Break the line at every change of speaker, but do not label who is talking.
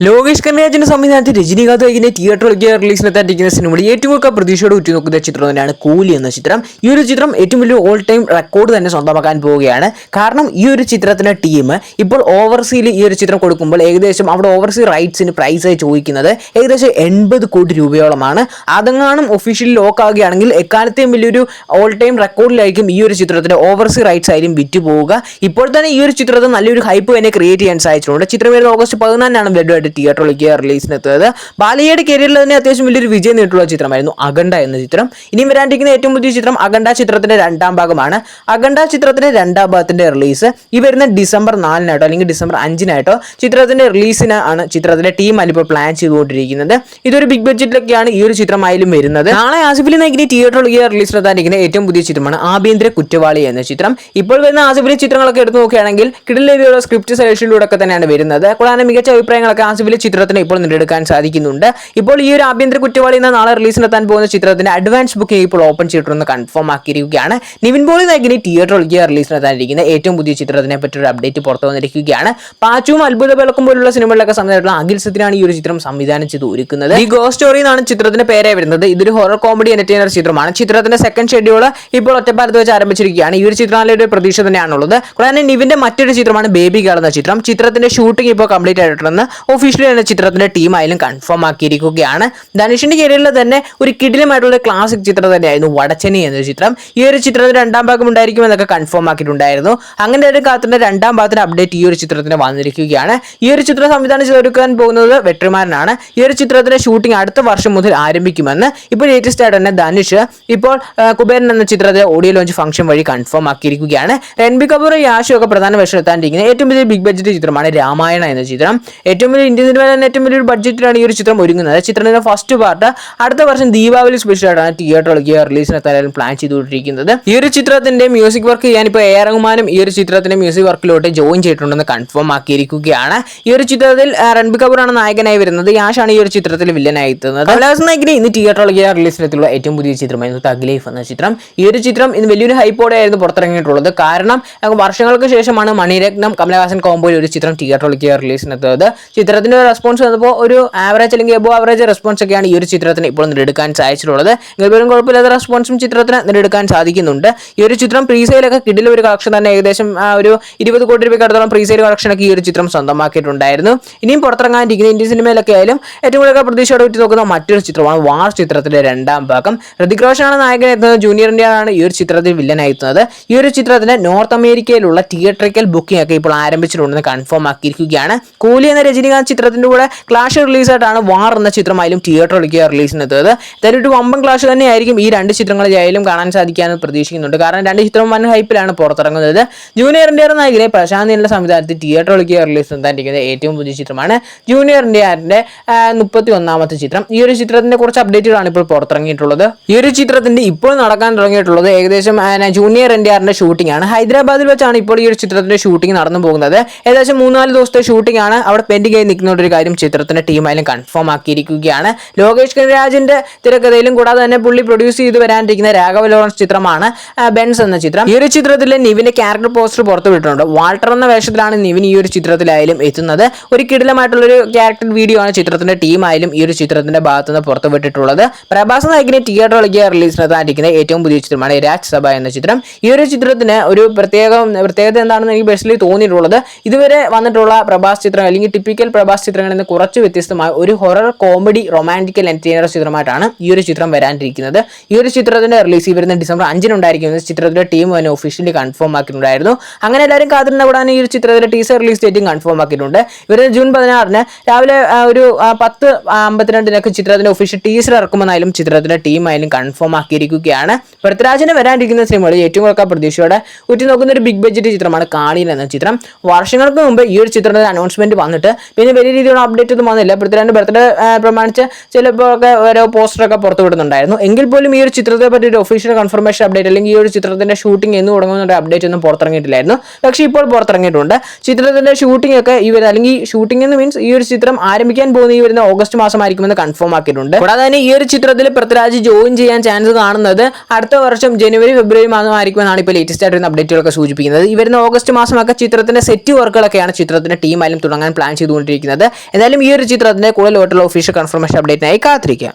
ലോകേഷ് കനരാജിന്റെ സംവിധാനത്തിൽ രജനീകാന്ത് വൈകിന്റെ തിയേറ്ററിലേക്ക് റിലീസിനെത്താണ്ടിരിക്കുന്ന സിനിമയിൽ ഏറ്റവും കൂടുതൽ പ്രതീക്ഷയോട് ഉറ്റുനോക്കുന്ന ചിത്രം തന്നെയാണ് കൂലി എന്ന ചിത്രം. ഈ ഒരു ചിത്രം ഏറ്റവും വലിയ ഓൾ ടൈം റെക്കോർഡ് തന്നെ സ്വന്തമാക്കാൻ പോവുകയാണ്. കാരണം ഈ ഒരു ചിത്രത്തിന്റെ ടീം ഇപ്പോൾ ഓവർസീയിൽ ഈ ഒരു ചിത്രം കൊടുക്കുമ്പോൾ ഏകദേശം അവിടെ ഓവർസീ റൈറ്റ്സിന് പ്രൈസായി ചോദിക്കുന്നത് ഏകദേശം എൺപത് കോടി രൂപയോളമാണ്. അതെങ്ങാനും ഒഫീഷ്യലി ലോക്ക് ആകുകയാണെങ്കിൽ എക്കാലത്തെയും വലിയൊരു ഓൾ ടൈം റെക്കോർഡിലായിരിക്കും ഈ ഒരു ചിത്രത്തിന്റെ ഓവർസീ റൈറ്റ്സ് ആയിരിക്കും വിറ്റ് പോവുക ഇപ്പോൾ തന്നെ ഈ ഒരു ചിത്രത്തിൽ നല്ലൊരു ഹൈപ്പ് തന്നെ ക്രിയേറ്റ് ചെയ്യാൻ സാധിച്ചിട്ടുണ്ട്. ചിത്രം വരുന്ന ഓഗസ്റ്റ് പതിനാലിനാണ് ബ്ലഡുമായിട്ട് തിയേറ്ററിലേക്ക് റിലീസിനെത്തുന്നത് ബാലയ്യയുടെ കരിയറിൽ തന്നെ അത്യാവശ്യം വലിയൊരു വിജയം നേട്ടുള്ള ചിത്രമായിരുന്നു അഖണ്ഡ എന്ന ചിത്രം. ഇനി വരാണ്ടിരിക്കുന്ന ഏറ്റവും പുതിയ ചിത്രം അഖണ്ഡ ചിത്രത്തിന്റെ രണ്ടാം ഭാഗമാണ്. അഖണ്ഡ ചിത്രത്തിന്റെ രണ്ടാം ഭാഗത്തിന്റെ റിലീസ് ഈ വരുന്ന ഡിസംബർ നാലിനായിട്ടോ അല്ലെങ്കിൽ ഡിസംബർ അഞ്ചിനായിട്ടോ ചിത്രത്തിന്റെ റിലീസിന് ആണ് ചിത്രത്തിന്റെ ടീം ഇപ്പോൾ പ്ലാൻ ചെയ്തുകൊണ്ടിരിക്കുന്നത്. ഇതൊരു ബിഗ് ബഡ്ജറ്റിലൊക്കെയാണ് ഈ ഒരു ചിത്രമായാലും വരുന്നത്. നാളെ ആസിഫലി നായിക്കിനെ തിയേറ്ററിലേക്ക് റിലീസിനെത്താനിരിക്കുന്ന ഏറ്റവും പുതിയ ചിത്രമാണ് ആഭ്യന്തര കുറ്റവാളി എന്ന ചിത്രം. ഇപ്പോൾ വരുന്ന ആസിഫലി ചിത്രങ്ങളൊക്കെ എടുത്തു നോക്കുകയാണെങ്കിൽ കിടലിലുള്ള സ്ക്രിപ്റ്റ് സെലക്ഷനിലൂടെ ഒക്കെ തന്നെയാണ് വരുന്നത്. കൂടാതെ മികച്ച അഭിപ്രായങ്ങളൊക്കെ ആസിഫലി ചിത്രത്തിന് ഇപ്പോൾ നേടിയെടുക്കാൻ സാധിക്കുന്നുണ്ട്. ഇപ്പോൾ ഈ ഒരു ആഭ്യന്തര കുറ്റവാളി എന്ന നാളെ റിലീസിനെത്താൻ പോകുന്ന ചിത്രത്തിന്റെ അഡ്വാൻസ് ബുക്കിംഗ് ഇപ്പോൾ ഓപ്പൺ ചെയ്തിട്ടുണ്ടെന്ന് കൺഫേം ആക്കിയിരിക്കുകയാണ്. നിവിൻ പോളി നായകിനെ തിയേറ്ററിലേക്ക് റിലീസിനെത്താനിരിക്കുന്ന ഏറ്റവും പുതിയ ചിത്രത്തിനെ പറ്റി ഒരു അപ്ഡേറ്റ് പുറത്തു വന്നിരിക്കുകയാണ്. പാച്ചും അത്ഭുത വിളക്കും പോലുള്ള സിനിമകളിലൊക്കെ സംബന്ധിച്ചിട്ടുള്ള അഖിൽ സത്തിനാണ് ഈ ഒരു ചിത്രം സംവിധാനം ചെയ്ത് ഒരുക്കുന്നത് ഈ ഗോ സ്റ്റോറി എന്നാണ് ചിത്രത്തിന്റെ പേരെ വരുന്നത്. ഇതൊരു ഹൊറർ കോമഡി എന്റർടൈനർ ചിത്രമാണ്. ചിത്രത്തിന്റെ സെക്കൻഡ് ഷെഡ്യൂൾ ഇപ്പോൾ ഒറ്റപ്പാലത്ത് വെച്ച് ആരംഭിച്ചിരിക്കുകയാണ്. ഈ ഒരു ഒരു പ്രതീക്ഷ തന്നെയാണുള്ളത്. കൂടാതെ നിവിന്റെ മറ്റൊരു ചിത്രമാണ് ബേബി ഗേൾ എന്ന ചിത്രം. ചിത്രത്തിന്റെ ഷൂട്ടിംഗ് ഇപ്പോൾ കംപ്ലീറ്റ് ആയിട്ടുണ്ടെന്ന് ഒഫീഷ്യലി തന്നെ ചിത്രത്തിന്റെ ടീം ആയാലും കൺഫേം ആക്കിയിരിക്കുകയാണ്. ധനുഷിന്റെ കരിയറിൽ തന്നെ ഒരു കിടിലമായിട്ടുള്ള ക്ലാസിക് ചിത്രം തന്നെയായിരുന്നു വടച്ചനി എന്ന ചിത്രം. ഈ ഒരു ചിത്രത്തിന് രണ്ടാം ഭാഗം ഉണ്ടായിരിക്കും എന്നൊക്കെ കൺഫേം ആക്കിയിട്ടുണ്ടായിരുന്നു. അങ്ങനെ ഒരു കാത്തിന്റെ രണ്ടാം ഭാഗത്തിന്റെ അപ്ഡേറ്റ് ഈ ഒരു ചിത്രത്തിന് വന്നിരിക്കുകയാണ്. ഈ ഒരു ചിത്രം സംവിധാനം ചെയ്തെടുക്കാൻ പോകുന്നത് വെട്രിമാരനാണ്. ഈ ഒരു ചിത്രത്തിന്റെ ഷൂട്ടിംഗ് അടുത്ത വർഷം മുതൽ ആരംഭിക്കുമെന്ന് ഇപ്പോൾ ലേറ്റസ്റ്റ് ആയിട്ട് തന്നെ ധനുഷ് ഇപ്പോൾ കുബേരൻ എന്ന ചിത്രത്തെ ഓഡിയോ ലോഞ്ച് ഫംഗ്ഷൻ വഴി കൺഫേം ആക്കിയിരിക്കുകയാണ്. രൺബി കപൂർ യാഷു ഒക്കെ പ്രധാന വേഷം എത്താണ്ടിരിക്കുന്ന ഏറ്റവും വലിയ ബിഗ് ബഡ്ജറ്റ് ചിത്രമാണ് രാമായണ എന്ന ചിത്രം. ഏറ്റവും വലിയ ഇന്ത്യൻ തന്നെ ഏറ്റവും വലിയൊരു ബഡ്ജറ്റിലാണ് ഈ ഒരു ചിത്രം ഒരുങ്ങുന്നത്. ചിത്രത്തിന്റെ ഫസ്റ്റ് പാർട്ട് അടുത്ത വർഷം ദീപാവലി സ്പെഷ്യൽ ആയിട്ടാണ് റിലീസിന് റിലീസിനെത്താനും പ്ലാൻ ചെയ്തുകൊണ്ടിരിക്കുന്നത്. ഈ ഒരു ചിത്രത്തിന്റെ മ്യൂസിക് വർക്ക് ഞാനിപ്പോൾ എ റഹ്മാനും ഈ ഒരു ചിത്രത്തിന്റെ മ്യൂസിക് വർക്കിലോട്ട് ജോയിൻ ചെയ്തിട്ടുണ്ടെന്ന് കൺഫേം ആക്കിയിരിക്കുകയാണ്. ഈ ഒരു ചിത്രത്തിൽ റൺബി കപൂറാണ് നായകനായി വരുന്നത്. യാഷാണ് ഈ ഒരു ചിത്രത്തിൽ വില്ലനായി എത്തുന്നത്. കമലഹാസൻ നായകനെ ഇന്ന് തിയേറ്ററിലേക്ക് റിലീസിനെത്തിയുള്ള ഏറ്റവും പുതിയ ചിത്രമായിരുന്നു തഗ് ലൈഫ് എന്ന ചിത്രം. ഈ ഒരു ചിത്രം ഇന്ന് വലിയൊരു ഹൈപ്പോടെ ആയിരുന്നു പുറത്തിറങ്ങിയിട്ടുള്ളത്. കാരണം വർഷങ്ങൾക്ക് ശേഷമാണ് മണിരത്നം കമലഹാസൻ കോമ്പോയിൽ ഒരു ചിത്രം തിയേറ്ററിലേക്ക് റിലീസിനെത്തുന്നത് ചിത്രത്തിന്റെ റെസ്പോൺസ് വന്നപ്പോൾ ഒരു ആവറേജ് അല്ലെങ്കിൽ എബോ ആവറേജ് റെസ്പോൺസ് ഒക്കെയാണ് ഈ ഒരു ചിത്രത്തിന് ഇപ്പോൾ നേടിയെടുക്കാൻ സാധിച്ചിട്ടുള്ളത്. എങ്കിലും കുഴപ്പമില്ലാത്ത റെസ്പോൺസും ചിത്രത്തിന് നേടിയെടുക്കാൻ സാധിക്കുന്നുണ്ട്. ഈ ഒരു ചിത്രം പ്രീസെയിലൊക്കെ കിടില ഒരു കളക്ഷൻ തന്നെ ഏകദേശം ഒരു ഇരുപത് കോടി രൂപയ്ക്ക് അടുത്തോളം പ്രീസെയിൽ കളക്ഷൻ ഒക്കെ ഈ ഒരു ചിത്രം സ്വന്തമാക്കിയിട്ടുണ്ടായിരുന്നു. ഇനിയും പുറത്തിറങ്ങാനിരിക്കുന്ന ഇന്ത്യൻ സിനിമയിലൊക്കെ ആയാലും ഏറ്റവും കൂടുതൽ പ്രതീക്ഷയോടെ വിറ്റ് നോക്കുന്ന മറ്റൊരു ചിത്രമാണ് വാർ ചിത്രത്തിലെ രണ്ടാം ഭാഗം. ഋതിക് റോഷനാണ് നായകൻ എത്തുന്നത് ജൂനിയറിന്റെയാണ് ഈ ഒരു ചിത്രത്തിൽ വില്ലനായി എത്തുന്നത്. ഈ ഒരു ചിത്രത്തിന് നോർത്ത് അമേരിക്കയിലുള്ള തിയേറ്ററിക്കൽ ബുക്കിംഗ് ഒക്കെ ഇപ്പോൾ ആരംഭിച്ചിട്ടുണ്ടെന്ന് കൺഫേം ആക്കിയിരിക്കുകയാണ്. കൂലി എന്ന രജനീകാന്ത് ചിത്രത്തിന്റെ കൂടെ ക്ലാഷ് റിലീസായിട്ടാണ് വാർ എന്ന ചിത്രമായാലും തിയേറ്ററിലേക്ക് റിലീസിനെത്തുന്നത് എന്തായാലും ഒരു വമ്പൻ ക്ലാഷ് തന്നെയായിരിക്കും ഈ രണ്ട് ചിത്രങ്ങളിലായാലും കാണാൻ സാധിക്കാമെന്ന് പ്രതീക്ഷിക്കുന്നുണ്ട്. കാരണം രണ്ട് ചിത്രം വൻ ഹൈപ്പിലാണ് പുറത്തിറങ്ങുന്നത്. ജൂനിയർ ഇന്ത്യയുടെ നായകനെ പ്രശാന്തിന്റെ സംവിധാനത്തിൽ തിയേറ്ററിലേക്ക് റിലീസ് നടത്താനിരിക്കുന്ന ഏറ്റവും പുതിയ ചിത്രമാണ്. ജൂനിയർ ഇന്ത്യയുടെ മുപ്പത്തി ഒന്നാമത്തെ ചിത്രം. ഈ ഒരു ചിത്രത്തിന്റെ കുറച്ച് അപ്ഡേറ്റുകളാണ് ഇപ്പോൾ പുറത്തിറങ്ങിയിട്ടുള്ളത്. ഈ ഒരു ചിത്രത്തിന്റെ ഇപ്പോൾ നടക്കാൻ തുടങ്ങിയിട്ടുള്ളത് ഏകദേശം ജൂനിയർ എൻഡിആറിന്റെ ഷൂട്ടിംഗ് ആണ്. ഹൈദരാബാദിൽ വെച്ചാണ് ഇപ്പോൾ ഈ ഒരു ചിത്രത്തിന്റെ ഷൂട്ടിംഗ് നടന്നു പോകുന്നത്. ഏകദേശം മൂന്നാൽ ദിവസത്തെ ഷൂട്ടിംഗ് ആണ് അവിടെ പെൻഡിംഗ് ആയി നിൽക്കുന്ന ഒരു കാര്യം ചിത്രത്തിന്റെ ടീമായാലും കൺഫേം ആക്കിയിരിക്കുകയാണ്. ലോകേഷ് കനരാജിന്റെ തിരക്കഥയിലും കൂടാതെ തന്നെ പുള്ളി പ്രൊഡ്യൂസ് ചെയ്ത് വരാനിരിക്കുന്ന രാഘവ ലോറൻസ് ചിത്രമാണ് ബെൻസ് എന്ന ചിത്രം. ഈ ഒരു ചിത്രത്തിലെ നിവിന്റെ ക്യാരക്ടർ പോസ്റ്റർ പുറത്തു വിട്ടിട്ടുണ്ട്. വാൾട്ടർ എന്ന വേഷത്തിലാണ് നിവിൻ ഈ ഒരു ചിത്രത്തിലായാലും എത്തുന്നത്. ഒരു കിടിലമായിട്ടുള്ള ഒരു ക്യാരക്ടർ വീഡിയോ ആണ് ചിത്രത്തിന്റെ ടീമായാലും ഈ ഒരു ചിത്രത്തിന്റെ ഭാഗത്തുനിന്ന് പുറത്തു വിട്ടിട്ടുള്ളത്. പ്രഭാസ് നായകിനെ തിയേറ്ററിലേക്ക് റിലീസിനെത്താനിരിക്കുന്ന ഏറ്റവും പുതിയ ചിത്രമാണ് രാജ് സഭ എന്ന ചിത്രം. ഈ ഒരു ചിത്രത്തിന് ഒരു പ്രത്യേക പ്രത്യേകത എന്താണെന്ന് എനിക്ക് പേഴ്സണലി തോന്നിയിട്ടുള്ളത്. ഇതുവരെ വന്നിട്ടുള്ള പ്രഭാസ് ചിത്രം അല്ലെങ്കിൽ ടിപ്പിക്കൽ പ്രഭാസ് ചിത്രങ്ങളിൽ നിന്ന് കുറച്ച് വ്യത്യസ്തമായ ഒരു ഹൊറർ കോമഡി റൊമാന്റിക്കൽ എന്റർടൈനർ ചിത്രമായിട്ടാണ് ഈ ഒരു ചിത്രം വരാനിരിക്കുന്നത്. ഈ ഒരു ചിത്രത്തിന്റെ റിലീസ് ഈ വരുന്ന ഡിസംബർ അഞ്ചിനുണ്ടായിരിക്കുന്നത് ചിത്രത്തിന്റെ ടീം തന്നെ ഒഫീഷ്യലി കൺഫേം ആക്കിയിട്ടുണ്ടായിരുന്നു. അങ്ങനെ എല്ലാവരും കാത്തിരുന്ന കൂടാതെ ഈ ഒരു ചിത്രത്തിന്റെ ടീസർ റിലീസ് ഡേറ്റും കൺഫേം ആക്കിയിട്ടുണ്ട്. ഇവരുടെ ജൂൺ പതിനാറിന് രാവിലെ ഒരു പത്ത് അമ്പത്തിരണ്ടിനൊക്കെ ചിത്രത്തിന്റെ ഒഫീഷ്യൽ ടീസർ ഇറക്കുമെന്നായാലും ചിത്രത്തിന്റെ ടീം ആയാലും കൺഫേം ആക്കിയിരിക്കുകയാണ്. പൃഥ്വിരാജിന് വരാനിരിക്കുന്ന സിനിമകളിൽ ഏറ്റവും കൂടുതൽ പ്രതീക്ഷയോടെ ഉറ്റുനോക്കുന്ന ഒരു ബിഗ് ബഡ്ജറ്റ് ചിത്രമാണ് കാണിയിൽ എന്ന ചിത്രം. വർഷങ്ങൾക്ക് മുമ്പ് ഈ ഒരു ചിത്രത്തിന്റെ അനൗൺസ്മെന്റ് വന്നിട്ട് പിന്നെ വലിയ രീതിയിലുള്ള അപ്ഡേറ്റ് ഒന്നും വന്നില്ല. പൃഥ്വിരാജിന്റെ ബർത്ത്ഡേ പ്രമാണിച്ച് ചിലപ്പോൾ ഒക്കെ ഓരോ പോസ്റ്ററൊക്കെ പുറത്തു വിടുന്നുണ്ടായിരുന്നു. എങ്കിൽ പോലും ഈ ഒരു ചിത്രത്തെ പറ്റി ഒരു ഒഫീഷ്യൽ കൺഫർമേഷൻ അപ്ഡേറ്റ് അല്ലെങ്കിൽ ഈ ഒരു ചിത്രത്തിന്റെ ഷൂട്ടിംഗ് എന്ന് തുടങ്ങുന്ന അപ്ഡേറ്റ് ഒന്നും പുറത്തിറങ്ങിയിട്ടില്ലായിരുന്നു. പക്ഷേ ഇപ്പോൾ പുറത്തിറങ്ങിയിട്ടുണ്ട്. ചിത്രത്തിന്റെ ഷൂട്ടിംഗ് ഒക്കെ ഈ വരുന്ന അല്ലെങ്കിൽ ഷൂട്ടിംഗ് എന്ന് മീൻസ് ഈ ഒരു ചിത്രം ആരംഭിക്കാൻ പോകുന്ന ഈ വരുന്ന ഓഗസ്റ്റ് മാസമായിരിക്കുമെന്ന് കൺഫേം ആക്കിയിട്ടുണ്ട്. കൂടാതെ തന്നെ ഈ ഒരു ചിത്രത്തിൽ പൃഥ്വിരാജ് ജോയിൻ ചെയ്യാൻ ചാൻസ് കാണുന്നത് അടുത്ത വർഷം ജനുവരി ഫെബ്രുവരി മാസമായിരിക്കുമെന്നാണ് ഇപ്പോൾ ലേറ്റസ്റ്റ് ആയിട്ട് അപ്ഡേറ്റുകളൊക്കെ സൂചിപ്പിക്കുന്നത്. ഈ വരുന്ന ഓഗസ്റ്റ് മാസമൊക്കെ ചിത്രത്തിന്റെ സെറ്റ് വർക്കുകളൊക്കെയാണ് ചിത്രത്തിന്റെ ടീം ആയാലും തുടങ്ങാൻ പ്ലാൻ ചെയ്തുകൊണ്ടിരിക്കുന്നത്. പ്രതീക്ഷിക്കുന്നത് എന്തായാലും ഈ ഒരു ചിത്രത്തിന്റെ കൂടുതലോട്ടുള്ള ഒഫീഷ്യൽ കൺഫർമേഷൻ അപ്ഡേറ്റിനായി കാത്തിരിക്കാം.